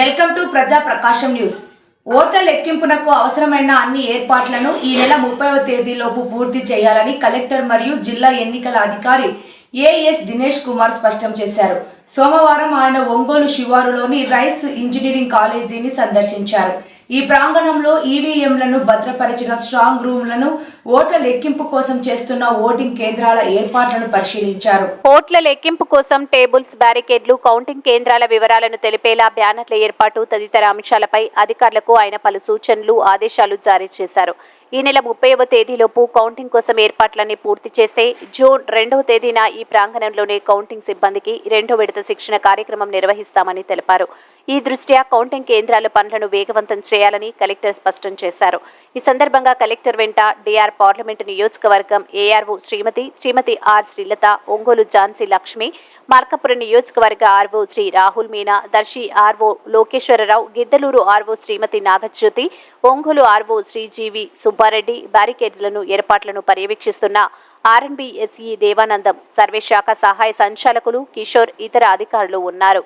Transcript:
Welcome to ప్రజా ప్రకాశం news. ఓట్ల లెక్కింపునకు అవసరమైన అన్ని ఏర్పాట్లను ఈ నెల ముప్పైవ తేదీలోపు పూర్తి చేయాలని కలెక్టర్ మరియు జిల్లా ఎన్నికల అధికారి ఏఎస్ దినేష్ కుమార్ స్పష్టం చేశారు. సోమవారం ఆయన ఒంగోలు శివారులోని రైస్ ఇంజనీరింగ్ కాలేజీని సందర్శించారు. ఈ ప్రాంగణంలో ఈవీఎంలను భద్రపరిచిన స్ట్రాంగ్ రూమ్లను ఓట్ల లెక్కింపు కోసం చేస్తున్న ఓటింగ్ కేంద్రాల ఏర్పాట్లను పరిశీలించారు. ఓట్ల లెక్కింపు కోసం టేబుల్స్ బ్యారికేడ్లు కౌంటింగ్ కేంద్రాల వివరాలను తెలిపేలా బ్యానర్ల ఏర్పాటు తదితర అంశాలపై అధికారులకు ఆయన పలు సూచనలు ఆదేశాలు జారీ చేశారు. ఈ నెల ముప్పైవ తేదీలోపు కౌంటింగ్ కోసం ఏర్పాట్లన్నీ పూర్తి చేస్తే జూన్ రెండవ తేదీన ఈ ప్రాంగణంలోనే కౌంటింగ్ సిబ్బందికి రెండో విడత శిక్షణ కార్యక్రమం నిర్వహిస్తామని తెలిపారు. ఈ దృష్ట్యా కౌంటింగ్ కేంద్రాల పనులను వేగవంతం చేయాలని కలెక్టర్ స్పష్టం చేశారు. ఈ సందర్భంగా కలెక్టర్ వెంట డిఆర్ పార్లమెంటు నియోజకవర్గం ఏఆర్ఓ శ్రీమతి శ్రీమతి ఆర్ శ్రీలత ఒంగోలు ఝాన్సీ లక్ష్మి మార్కపురం నియోజకవర్గ RO Sri Rahul Meena Darsi RO Lokeswararao Giddalur RO Srimathi Nagajyothi Ongole RO Sri GV Subbareddy బ్యారికేడ్లను ఏర్పాట్లను పర్యవేక్షిస్తున్న ఆర్ఎన్బిఎస్ఈ దేవానందం సర్వేశాఖ సహాయ సంచాలకులు కిషోర్ ఇతర అధికారులు ఉన్నారు.